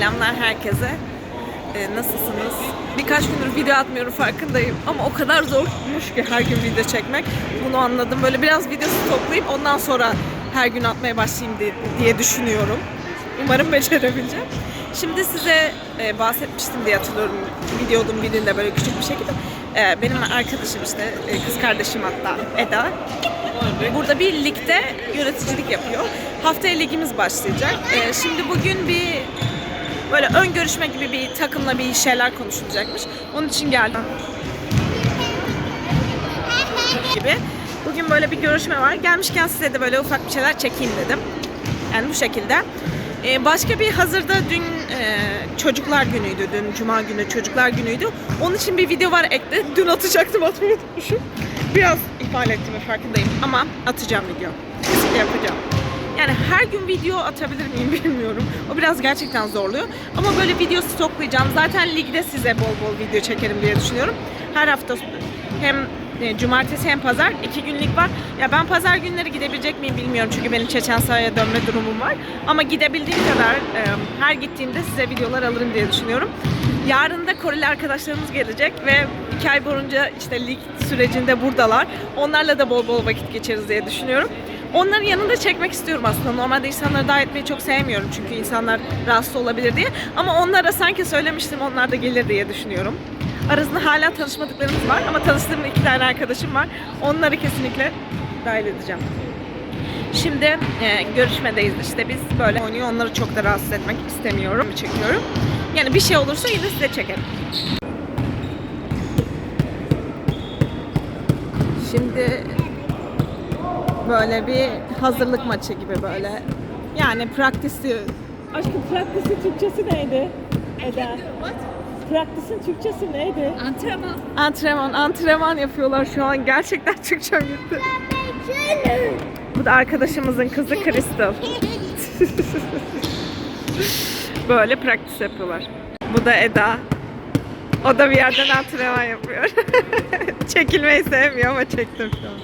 Selamlar herkese. Ee, nasılsınız? Birkaç gündür video atmıyorum farkındayım ama o kadar zormuş ki her gün video çekmek. Bunu anladım. Böyle biraz videosu toplayıp ondan sonra her gün atmaya başlayayım diye, düşünüyorum. Umarım becerebileceğim. Şimdi size e, bahsetmiştim diye hatırlıyorum videonun birinde böyle küçük bir şekilde. Ee, benim arkadaşım işte, e, kız kardeşim hatta Eda. Burada bir ligde yöneticilik yapıyor. Haftaya ligimiz başlayacak. Ee, şimdi bugün bir böyle ön görüşme gibi bir takımla bir şeyler konuşulacakmış. Onun için geldim. gibi. Bugün böyle bir görüşme var. Gelmişken size de böyle ufak bir şeyler çekeyim dedim. Yani bu şekilde. Ee, başka bir hazırda dün e, çocuklar günüydü. Dün cuma günü çocuklar günüydü. Onun için bir video var ekle. Dün atacaktım atmayı unutmuşum. Biraz ihmal ettiğimi farkındayım ama atacağım video. Kesinlikle yapacağım. Yani her gün video atabilir miyim bilmiyorum. O biraz gerçekten zorluyor. Ama böyle video stoklayacağım. Zaten ligde size bol bol video çekerim diye düşünüyorum. Her hafta hem e, cumartesi hem pazar iki günlük var. Ya ben pazar günleri gidebilecek miyim bilmiyorum çünkü benim Çeçensa'ya dönme durumum var. Ama gidebildiğim kadar e, her gittiğimde size videolar alırım diye düşünüyorum. Yarın da Koreli arkadaşlarımız gelecek ve iki ay boyunca işte lig sürecinde buradalar. Onlarla da bol bol vakit geçiririz diye düşünüyorum. Onların yanında çekmek istiyorum aslında. Normalde insanları davet etmeyi çok sevmiyorum çünkü insanlar rahatsız olabilir diye. Ama onlara sanki söylemiştim onlar da gelir diye düşünüyorum. Arasında hala tanışmadıklarımız var ama tanıştığım iki tane arkadaşım var. Onları kesinlikle dahil edeceğim. Şimdi e, görüşmedeyiz işte biz böyle oynuyor. Onları çok da rahatsız etmek istemiyorum. Çekiyorum. Yani bir şey olursa yine size çekerim. Şimdi böyle bir hazırlık maçı gibi böyle. Yani praktisi. Aşkım praktisi Türkçesi neydi? Eda. Praktisin Türkçesi neydi? Antrenman. Antrenman, antrenman yapıyorlar şu an. Gerçekten Türkçem gitti. Bu da arkadaşımızın kızı Crystal. Böyle praktis yapıyorlar. Bu da Eda. O da bir yerden antrenman yapıyor. Çekilmeyi sevmiyor ama çektim şu an.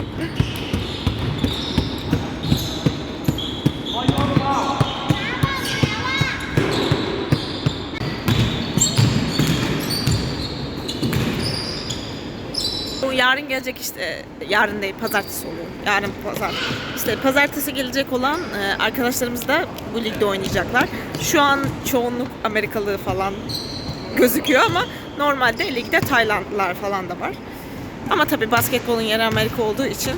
Yarın gelecek işte, yarın değil pazartesi oluyor. Yarın pazar. İşte pazartesi gelecek olan e, arkadaşlarımız da bu ligde oynayacaklar. Şu an çoğunluk Amerikalı falan gözüküyor ama normalde ligde Taylandlılar falan da var. Ama tabii basketbolun yeri Amerika olduğu için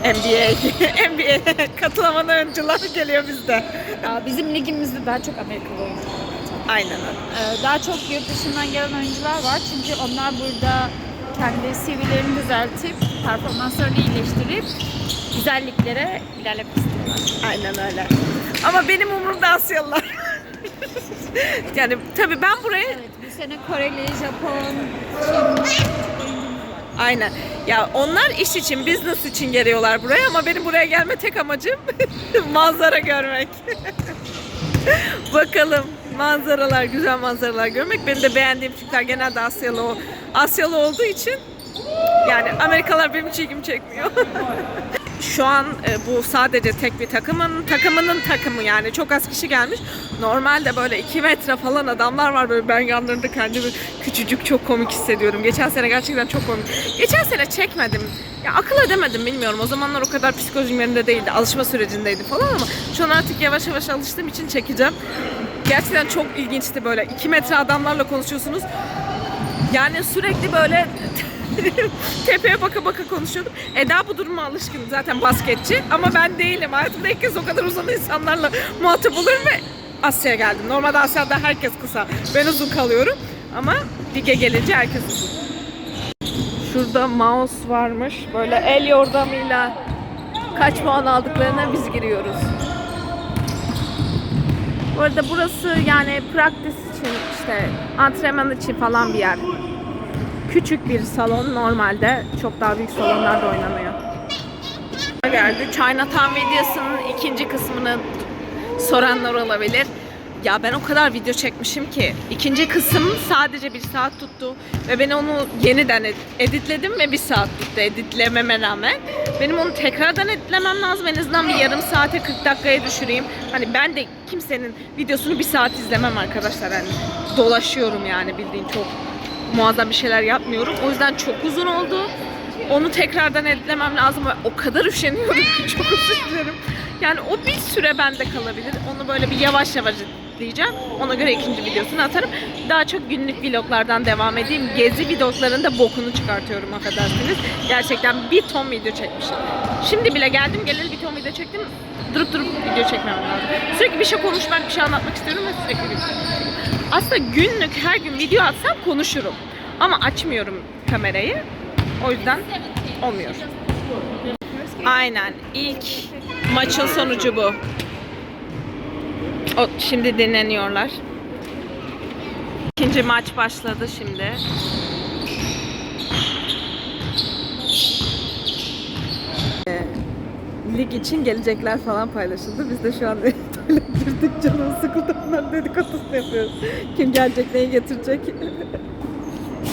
NBA, NBA katılamadan oyuncular geliyor bizde. Ya bizim ligimizde daha çok Amerikalı oyuncular. Aynen öyle. Ee, daha çok yurt dışından gelen oyuncular var çünkü onlar burada kendi CV'lerini düzeltip performanslarını iyileştirip güzelliklere ilerlemek istiyorlar. Aynen öyle. Ama benim umurumda Asyalılar. yani tabii ben buraya Evet, bu sene Koreli, Japon, Çin. Aynen. Ya onlar iş için, business için geliyorlar buraya ama benim buraya gelme tek amacım manzara görmek. Bakalım manzaralar, güzel manzaralar görmek. Benim de beğendiğim Türkler genelde Asyalı o. Asyalı olduğu için yani Amerikalılar benim hiç ilgimi çekmiyor. Şu an e, bu sadece tek bir takımın takımının takımı yani çok az kişi gelmiş. Normalde böyle 2 metre falan adamlar var böyle ben yanlarında kendimi küçücük çok komik hissediyorum. Geçen sene gerçekten çok komik. Geçen sene çekmedim. Ya akıl edemedim bilmiyorum. O zamanlar o kadar psikolojim yerinde değildi. Alışma sürecindeydi falan ama şu an artık yavaş yavaş alıştığım için çekeceğim. Gerçekten çok ilginçti böyle. 2 metre adamlarla konuşuyorsunuz. Yani sürekli böyle tepeye baka baka konuşuyordum. Eda bu duruma alışkın zaten basketçi ama ben değilim. Hayatımda ilk kez o kadar uzun insanlarla muhatap olurum ve Asya'ya geldim. Normalde Asya'da herkes kısa. Ben uzun kalıyorum ama lige gelince herkes uzun. Şurada mouse varmış. Böyle el yordamıyla kaç puan aldıklarına biz giriyoruz. Bu arada burası yani praktis için işte antrenman için falan bir yer. Küçük bir salon normalde çok daha büyük salonlarda oynanıyor. Geldi. Chinatown videosunun ikinci kısmını soranlar olabilir. Ya ben o kadar video çekmişim ki ikinci kısım sadece bir saat tuttu ve ben onu yeniden ed- editledim ve bir saat tuttu editlememe rağmen. Benim onu tekrardan editlemem lazım. En azından bir yarım saate 40 dakikaya düşüreyim. Hani ben de kimsenin videosunu bir saat izlemem arkadaşlar. Hani dolaşıyorum yani bildiğin çok muazzam bir şeyler yapmıyorum. O yüzden çok uzun oldu. Onu tekrardan editlemem lazım. O kadar üşeniyorum ki çok özür. Yani o bir süre bende kalabilir. Onu böyle bir yavaş yavaş editleyeceğim. Ona göre ikinci videosunu atarım. Daha çok günlük vloglardan devam edeyim. Gezi vloglarında bokunu çıkartıyorum affedersiniz. Gerçekten bir ton video çekmişim. Şimdi bile geldim geleli bir ton video çektim. Durup durup video çekmem lazım. Sürekli bir şey konuşmak, bir şey anlatmak istiyorum ve sürekli video. Aslında günlük her gün video atsam konuşurum. Ama açmıyorum kamerayı. O yüzden olmuyor. Aynen. İlk maçın sonucu bu. O, şimdi dinleniyorlar. İkinci maç başladı şimdi. Ee, Lig için gelecekler falan paylaşıldı. Biz de şu an girdik canım sıkıldı. Onların dedikodusunu yapıyoruz. Kim gelecek, neyi getirecek.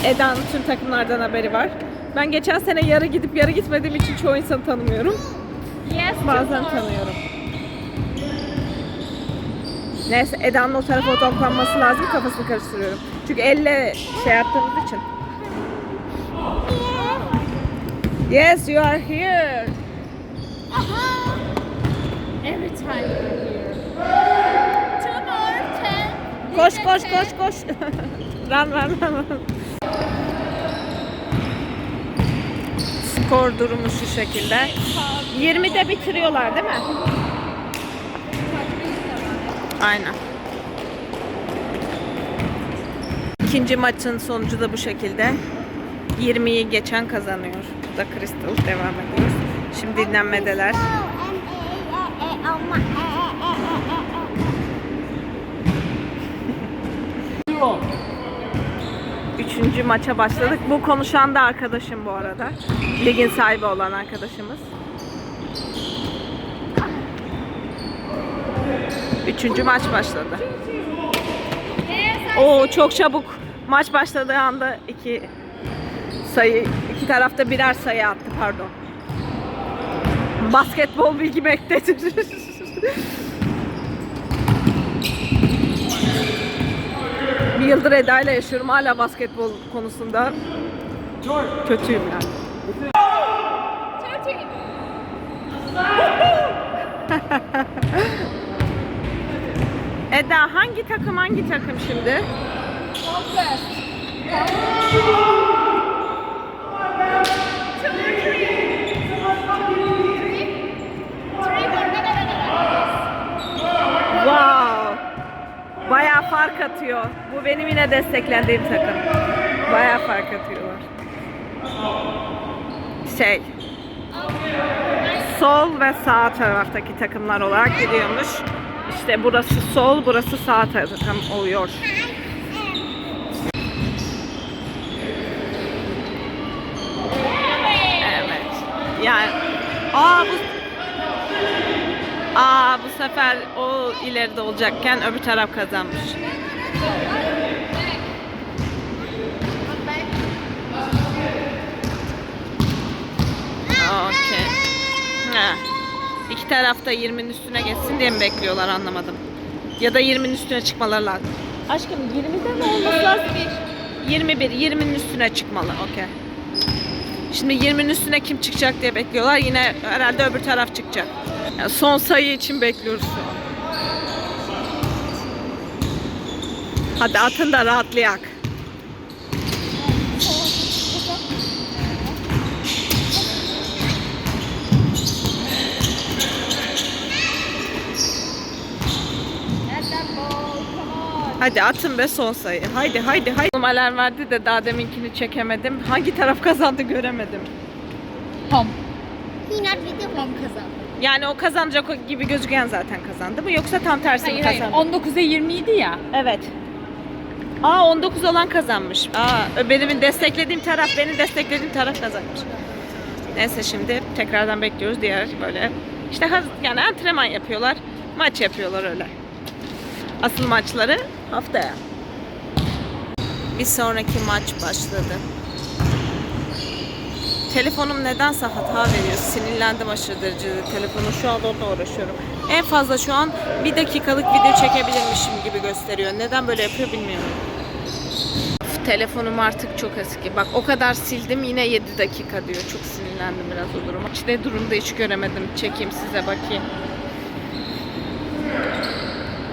Eda'nın tüm takımlardan haberi var. Ben geçen sene yarı gidip yarı gitmediğim için çoğu insanı tanımıyorum. Yes, Bazen tanıyorum. Neyse Eda'nın o tarafa odaklanması lazım kafasını karıştırıyorum. Çünkü elle şey yaptığımız için. Yes you are here. Every time you're here. Two more, ten. Koş koş koş koş. run run. run. Skor durumu şu şekilde. 20'de bitiriyorlar değil mi? Aynen. İkinci maçın sonucu da bu şekilde. 20'yi geçen kazanıyor. Da Crystal. Devam ediyoruz. Şimdi dinlenmedeler. Üçüncü maça başladık. Bu konuşan da arkadaşım bu arada. Ligin sahibi olan arkadaşımız. Üçüncü maç başladı. Oo çok çabuk. Maç başladığı anda iki sayı, iki tarafta birer sayı attı pardon. Basketbol bilgi bekletir. Bir yıldır Eda ile yaşıyorum. Hala basketbol konusunda kötüyüm yani. Eda hangi takım hangi takım şimdi? Wow. Bayağı fark atıyor. Bu benim yine desteklendiğim takım. Bayağı fark atıyorlar. Şey. Sol ve sağ taraftaki takımlar olarak gidiyormuş. İşte burası sol, burası sağ takım oluyor. Evet. Yani aa bu Aa bu sefer o ileride olacakken öbür taraf kazanmış. Okey. Ha. İki tarafta 20'nin üstüne geçsin diye mi bekliyorlar anlamadım. Ya da 20'nin üstüne çıkmaları lazım. Aşkım 20'de mi olması lazım? 21. 20'nin üstüne çıkmalı. Okey. Şimdi 20'nin üstüne kim çıkacak diye bekliyorlar. Yine herhalde öbür taraf çıkacak. Yani son sayı için bekliyoruz şu an. Hadi atın da rahatlayak. Hadi atın be son sayı. Haydi haydi haydi. Alarm verdi de daha deminkini çekemedim. Hangi taraf kazandı göremedim. Home. Peanut video Home kazandı. Yani o kazanacak gibi gözüken zaten kazandı mı yoksa tam tersi mi Hayır hayır. kazandı? 19'a 20 idi ya. Evet. Aa 19 olan kazanmış. Aa benim desteklediğim taraf, benim desteklediğim taraf kazanmış. Neyse şimdi tekrardan bekliyoruz diğer böyle. İşte haz- yani antrenman yapıyorlar, maç yapıyorlar öyle. Asıl maçları haftaya. Bir sonraki maç başladı. Telefonum nedense hata veriyor. Sinirlendim aşırı derecede telefonu. Şu anda onunla uğraşıyorum. En fazla şu an bir dakikalık video çekebilirmişim gibi gösteriyor. Neden böyle yapıyor bilmiyorum. Üf, Telefonum artık çok eski. Bak o kadar sildim yine 7 dakika diyor. Çok sinirlendim biraz o duruma. İşte durumda hiç göremedim. Çekeyim size bakayım.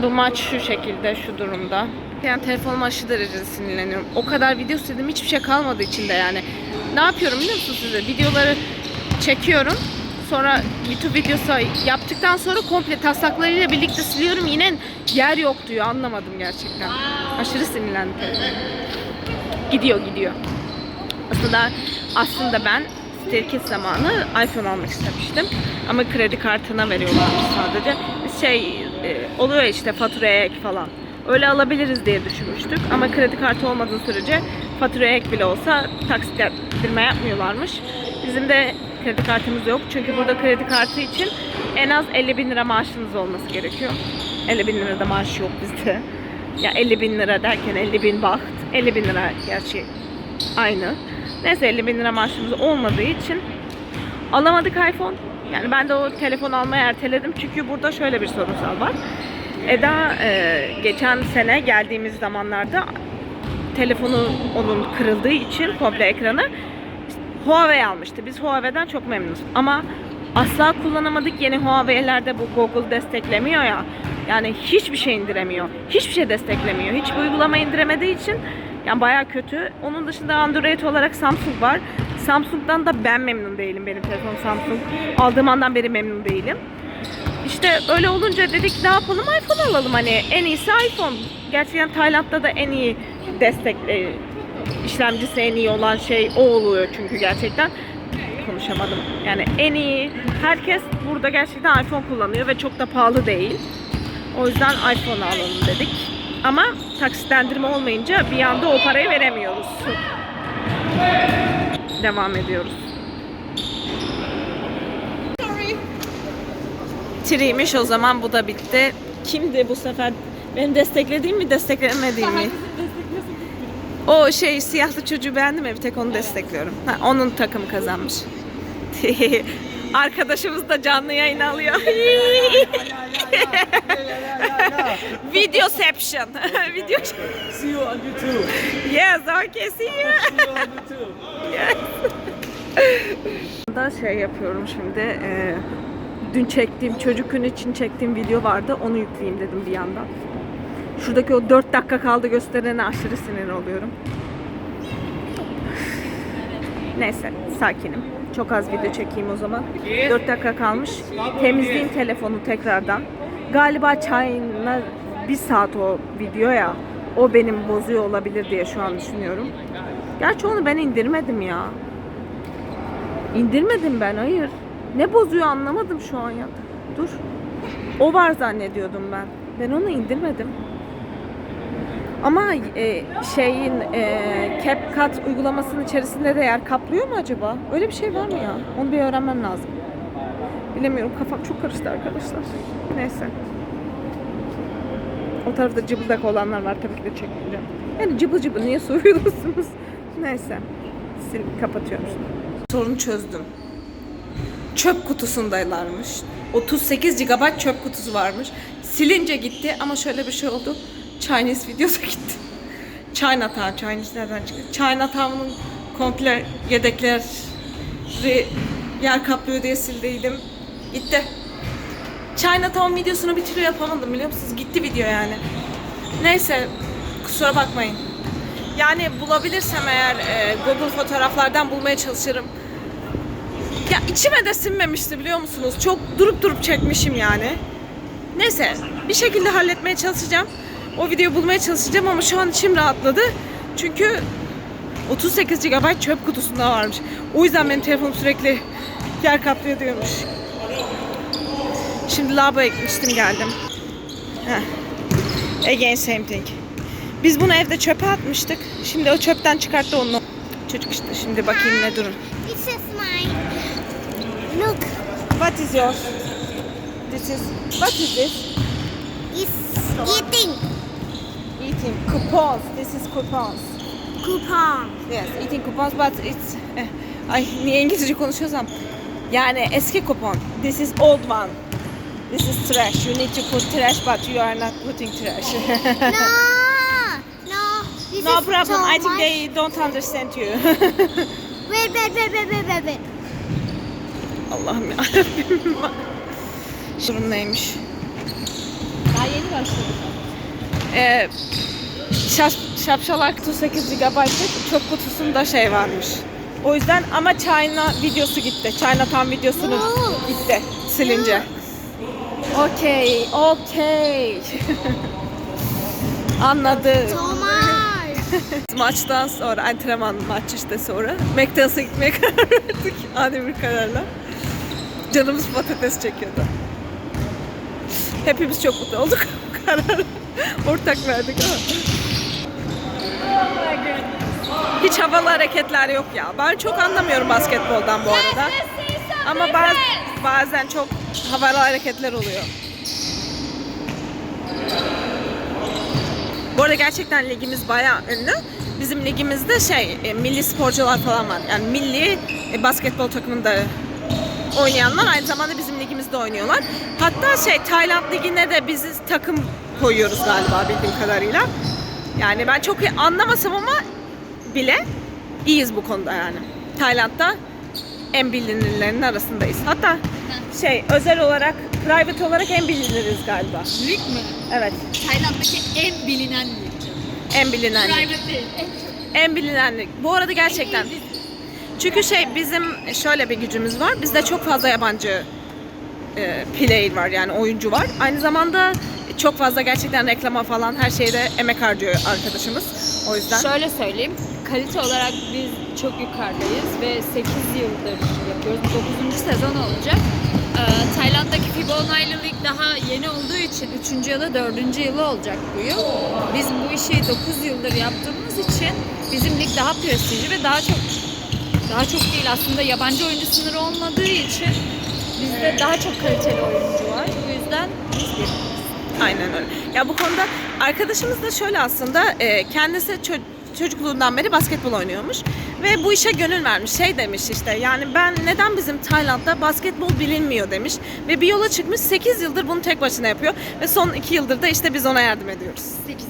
Bu maç şu şekilde, şu durumda. Yani telefonuma aşırı derecede sinirleniyorum. O kadar video sildim, hiçbir şey kalmadı içinde yani. Ne yapıyorum biliyor musunuz size? Videoları çekiyorum. Sonra YouTube videosu yaptıktan sonra komple taslaklarıyla birlikte siliyorum. Yine yer yok diyor. Anlamadım gerçekten. Aşırı sinirlendim. Gidiyor gidiyor. Aslında aslında ben Staircase zamanı iPhone almak istemiştim. Ama kredi kartına veriyorlarmış sadece. Şey e, oluyor işte faturaya ek falan. Öyle alabiliriz diye düşünmüştük. Ama kredi kartı olmadığı sürece faturaya ek bile olsa taksitlendirme yapmıyorlarmış. Bizim de kredi kartımız yok. Çünkü burada kredi kartı için en az 50 bin lira maaşınız olması gerekiyor. 50 bin lira da maaş yok bizde. Ya 50 bin lira derken 50 bin baht. 50 bin lira gerçi aynı. Neyse 50 bin lira maaşımız olmadığı için alamadık iPhone. Yani ben de o telefon almayı erteledim. Çünkü burada şöyle bir sorunsal var. Eda e, geçen sene geldiğimiz zamanlarda telefonu onun kırıldığı için komple ekranı Huawei almıştı. Biz Huawei'den çok memnunuz. Ama asla kullanamadık. Yeni Huawei'lerde bu Google desteklemiyor ya. Yani hiçbir şey indiremiyor. Hiçbir şey desteklemiyor. Hiçbir uygulama indiremediği için yani bayağı kötü. Onun dışında Android olarak Samsung var. Samsung'dan da ben memnun değilim. Benim telefonum Samsung. Aldığım andan beri memnun değilim. İşte öyle olunca dedik ne yapalım iPhone alalım hani en iyisi iPhone. Gerçekten Tayland'da da en iyi destek e, işlemcisi en iyi olan şey o oluyor çünkü gerçekten konuşamadım. Yani en iyi herkes burada gerçekten iPhone kullanıyor ve çok da pahalı değil. O yüzden iPhone alalım dedik. Ama taksitlendirme olmayınca bir anda o parayı veremiyoruz. Devam ediyoruz. Tiriymiş o zaman bu da bitti. Kimdi bu sefer? Benim desteklediğim mi desteklemediğim mi? O şey siyahlı çocuğu beğendim ya bir tek onu destekliyorum. Ha, onun takımı kazanmış. Arkadaşımız da canlı yayın alıyor. Videoception. Video See you on YouTube. Yes, okay, see you. See you on YouTube. da şey yapıyorum şimdi. e, dün çektiğim çocuk günü için çektiğim video vardı. Onu yükleyeyim dedim bir yandan. Şuradaki o 4 dakika kaldı gösterene aşırı sinir oluyorum. Neyse sakinim. Çok az video çekeyim o zaman. 4 dakika kalmış. Temizleyeyim telefonu tekrardan. Galiba çayına bir saat o video ya. O benim bozuyor olabilir diye şu an düşünüyorum. Gerçi onu ben indirmedim ya. İndirmedim ben hayır. Ne bozuyor anlamadım şu an ya. Dur. O var zannediyordum ben. Ben onu indirmedim. Ama e, şeyin e, CapCut uygulamasının içerisinde de yer kaplıyor mu acaba? Öyle bir şey var mı ya? Onu bir öğrenmem lazım. Bilemiyorum kafam çok karıştı arkadaşlar. Neyse. O tarafta cıbıldak olanlar var tabii ki de çekmeyeceğim. Yani cıbıl cıbıl niye soruyorsunuz? Neyse. Sil kapatıyorum. Sorunu çözdüm. Çöp kutusundaylarmış. 38 GB çöp kutusu varmış. Silince gitti ama şöyle bir şey oldu. Chinese videosu gitti. Chinatown, Chinese nereden çıktı? Chinatown'un komple yedekleri yer kaplıyor diye sildiydim. Gitti. Chinatown videosunu bir türlü yapamadım biliyor musunuz? Gitti video yani. Neyse kusura bakmayın. Yani bulabilirsem eğer e, Google fotoğraflardan bulmaya çalışırım. Ya içime de sinmemişti biliyor musunuz? Çok durup durup çekmişim yani. Neyse bir şekilde halletmeye çalışacağım. O videoyu bulmaya çalışacağım ama şu an içim rahatladı. Çünkü 38 GB çöp kutusunda varmış. O yüzden benim telefonum sürekli yer kaplıyor diyormuş. Şimdi lavaboya gitmiştim geldim. Heh. Again same thing. Biz bunu evde çöpe atmıştık. Şimdi o çöpten çıkarttı onu. Çocuk işte şimdi bakayım ne durun. This is mine. Look. What is yours? This is what is this? is eating Eating coupons. This is coupons. coupon. Yes, eating coupons but it's... eh, Ay niye İngilizce konuşuyorsam. Yani eski kupon. This is old one. This is trash. You need to put trash but you are not putting trash. No, no. This no problem. I think they don't understand you. Wait, wait, wait, wait, wait, wait, wait. Allah'ım yarabbim. Durum neymiş? Daha yeni başladık. Ee, şap, şapşalak kutu 8 GB'lık çöp kutusunda şey varmış. O yüzden ama China videosu gitti. China tam videosunu gitti silince. Okey, okey. Much. Maçtan sonra, antrenman maç işte sonra McDonald's'a gitmeye karar verdik. Ani bir kararla. Canımız patates çekiyordu. Hepimiz çok mutlu olduk bu kararı. Ortak verdik ama. Hiç havalı hareketler yok ya. Ben çok anlamıyorum basketboldan bu arada. Ama baz, bazen çok havalı hareketler oluyor. Bu arada gerçekten ligimiz bayağı ünlü. Bizim ligimizde şey, e, milli sporcular falan var. Yani milli e, basketbol takımında oynayanlar aynı zamanda bizim ligimizde oynuyorlar. Hatta şey Tayland ligine de biz takım koyuyoruz galiba bildiğim kadarıyla. Yani ben çok anlamasam ama bile iyiyiz bu konuda yani. Tayland'da en bilinirlerin arasındayız. Hatta şey özel olarak, private olarak en biliniriz galiba. Lig mi? Evet, Tayland'daki en bilinen lig. en bilinen. lig. Private değil. En bilinenlik. Bu arada gerçekten. Çünkü şey bizim şöyle bir gücümüz var. Bizde çok fazla yabancı e, player var yani oyuncu var. Aynı zamanda çok fazla gerçekten reklama falan her şeyde emek harcıyor arkadaşımız. O yüzden. Şöyle söyleyeyim. Kalite olarak biz çok yukarıdayız ve 8 yıldır yapıyoruz. Bu 9. sezon olacak. Ee, Tayland'daki onaylı lig daha yeni olduğu için 3. ya da 4. yılı olacak bu yıl. Biz bu işi 9 yıldır yaptığımız için bizim lig daha prestijli ve daha çok daha çok değil aslında yabancı oyuncu sınırı olmadığı için bizde daha çok kaliteli oyuncu var. Bu yüzden biz. Aynen öyle. Ya bu konuda arkadaşımız da şöyle aslında e, kendisi çö- çocukluğundan beri basketbol oynuyormuş ve bu işe gönül vermiş. Şey demiş işte yani ben neden bizim Tayland'da basketbol bilinmiyor demiş ve bir yola çıkmış 8 yıldır bunu tek başına yapıyor ve son 2 yıldır da işte biz ona yardım ediyoruz. 8.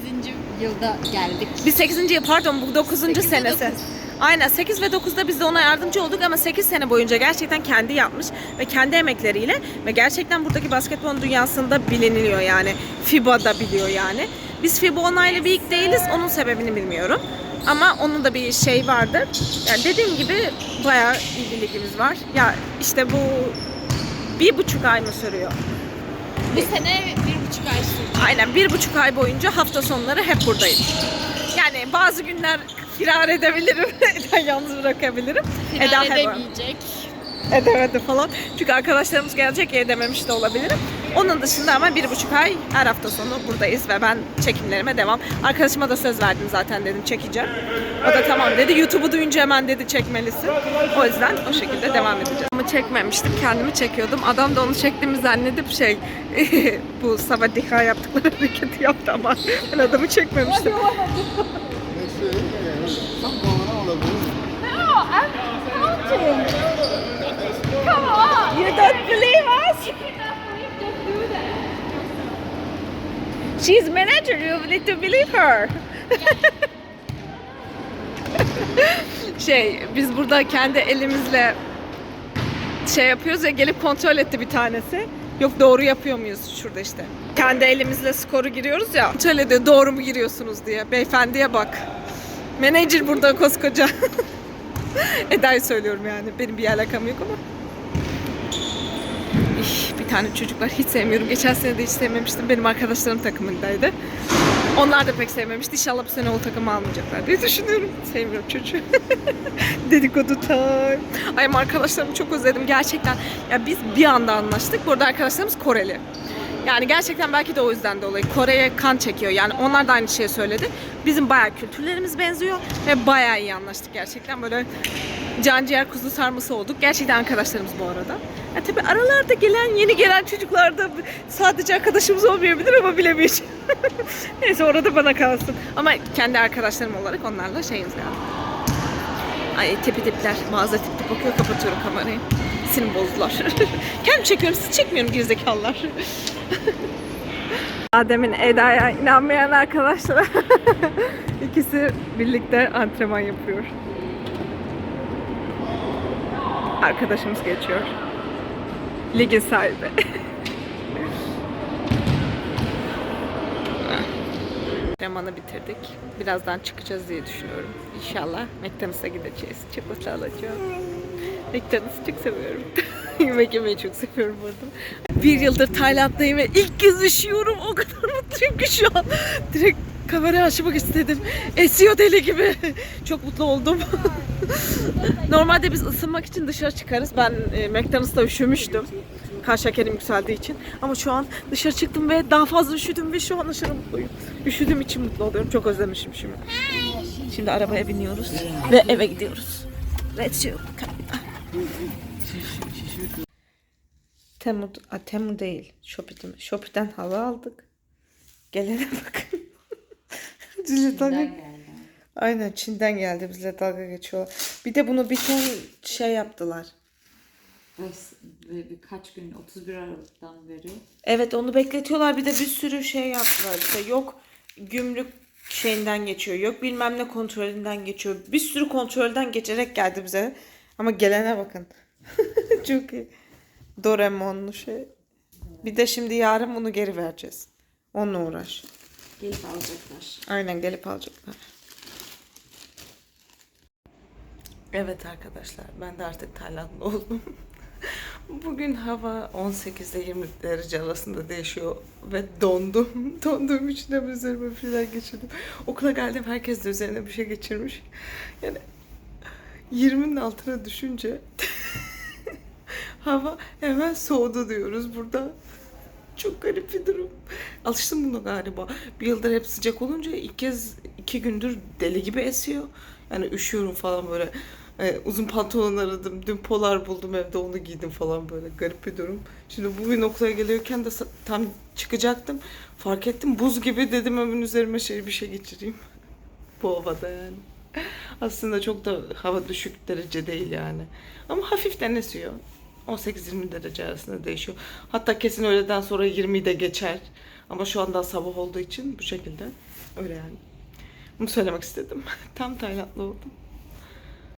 yılda geldik. Biz 8. yıl pardon bu 9. Sekiz ve senesi. dokuz. Aynen 8 ve 9'da biz de ona yardımcı olduk ama 8 sene boyunca gerçekten kendi yapmış ve kendi emekleriyle ve gerçekten buradaki basketbol dünyasında biliniliyor yani. FIBA'da biliyor yani. Biz FIBA onaylı bir değiliz. Onun sebebini bilmiyorum. Ama onun da bir şey vardı. Yani dediğim gibi bayağı bir ligimiz var. Ya işte bu bir buçuk ay mı sürüyor? Bu sene bir buçuk ay sürdü. Aynen bir buçuk ay boyunca hafta sonları hep buradayım. Yani bazı günler firar edebilirim, Eda yalnız bırakabilirim. Eda Finalde hep giyecek. edemedi falan. Çünkü arkadaşlarımız gelecek edememiş de olabilirim. Onun dışında ama bir buçuk ay her hafta sonu buradayız ve ben çekimlerime devam. Arkadaşıma da söz verdim zaten dedim çekeceğim. O da tamam dedi. YouTube'u duyunca hemen dedi çekmelisin. O yüzden o şekilde devam edeceğim. Ama çekmemiştim. Kendimi çekiyordum. Adam da onu çektiğimi zannedip şey bu sabah dika yaptıkları hareketi yaptı ama ben adamı çekmemiştim. You don't believe us? She's manager. You need to believe her. şey, biz burada kendi elimizle şey yapıyoruz ya gelip kontrol etti bir tanesi. Yok doğru yapıyor muyuz şurada işte. Kendi elimizle skoru giriyoruz ya. Kontrol ediyor doğru mu giriyorsunuz diye. Beyefendiye bak. Manager burada koskoca. Eda'yı söylüyorum yani. Benim bir alakam yok ama. İh, bir tane çocuklar hiç sevmiyorum. Geçen sene de hiç sevmemiştim. Benim arkadaşlarım takımındaydı. Onlar da pek sevmemişti. İnşallah bu sene o takımı almayacaklar diye düşünüyorum. Sevmiyorum çocuğu. Dedikodu time. Ay arkadaşlarımı çok özledim gerçekten. Ya biz bir anda anlaştık. Bu arada arkadaşlarımız Koreli. Yani gerçekten belki de o yüzden dolayı Kore'ye kan çekiyor. Yani onlar da aynı şeyi söyledi. Bizim bayağı kültürlerimiz benziyor ve bayağı iyi anlaştık gerçekten. Böyle Canciğer kuzu sarması olduk. Gerçekten arkadaşlarımız bu arada. Ya tabii aralarda gelen, yeni gelen çocuklar da sadece arkadaşımız olmayabilir ama bilemeyeceğim. Neyse orada bana kalsın. Ama kendi arkadaşlarım olarak onlarla şeyiz yani. Ay tipi tipler. Mağaza tip tip bakıyor. Kapatıyorum kamerayı. Sinirim bozdular. Kendim çekiyorum. Siz çekmiyorum gerizekalılar. Adem'in Eda'ya inanmayan arkadaşlar. İkisi birlikte antrenman yapıyor. Arkadaşımız geçiyor. Ligin sahibi. Antrenmanı bitirdik. Birazdan çıkacağız diye düşünüyorum. İnşallah McDonald's'a gideceğiz. Çikolata alacağım. McDonald's'ı çok seviyorum. Yemek yemeyi çok seviyorum burada. Bir yıldır Tayland'dayım ve ilk kez üşüyorum. O kadar mutluyum ki şu an. Direkt kamerayı açmak istedim. Esiyor deli gibi. Çok mutlu oldum. Normalde biz ısınmak için dışarı çıkarız. Ben e, McDonald's'ta üşümüştüm. Kan şekerim yükseldiği için. Ama şu an dışarı çıktım ve daha fazla üşüdüm ve şu an aşırı mutluyum. Üşüdüğüm için mutlu oluyorum. Çok özlemişim şimdi. Şimdi arabaya biniyoruz ve eve gidiyoruz. Let's go. Temu, a, Temu değil. Shopee'den, Shopee'den hava aldık. Gelene bakın. Bizle dalga, aynen Çin'den geldi. Bizle dalga geçiyorlar. Bir de bunu bir ton şey yaptılar. Ve birkaç gün 31 Aralık'tan beri Evet onu bekletiyorlar. Bir de bir sürü şey yaptılar. İşte yok gümrük şeyinden geçiyor. Yok bilmem ne kontrolünden geçiyor. Bir sürü kontrolden geçerek geldi bize. Ama gelene bakın. Çok iyi. Doraemon'lu şey. Bir de şimdi yarın bunu geri vereceğiz. Onunla uğraş. gelip alacaklar. Aynen gelip alacaklar. Evet arkadaşlar ben de artık Taylandlı oldum. Bugün hava 18 ile 20 derece arasında değişiyor ve dondum. Donduğum için de üzerime bir şeyler geçirdim. Okula geldim herkes de üzerine bir şey geçirmiş. Yani 20'nin altına düşünce hava hemen soğudu diyoruz burada. Çok garip bir durum. Alıştım buna galiba. Bir yıldır hep sıcak olunca ilk kez iki gündür deli gibi esiyor. Yani üşüyorum falan böyle. Ee, uzun pantolon aradım. Dün polar buldum evde onu giydim falan böyle. Garip bir durum. Şimdi bugün okula geliyorken de tam çıkacaktım. Fark ettim buz gibi dedim hemen üzerime şey bir şey geçireyim. Bu havada yani. Aslında çok da hava düşük derece değil yani. Ama hafiften esiyor. 18-20 derece arasında değişiyor. Hatta kesin öğleden sonra 20'yi de geçer. Ama şu anda sabah olduğu için bu şekilde. Öyle yani. Bunu söylemek istedim. Tam Taylandlı oldum.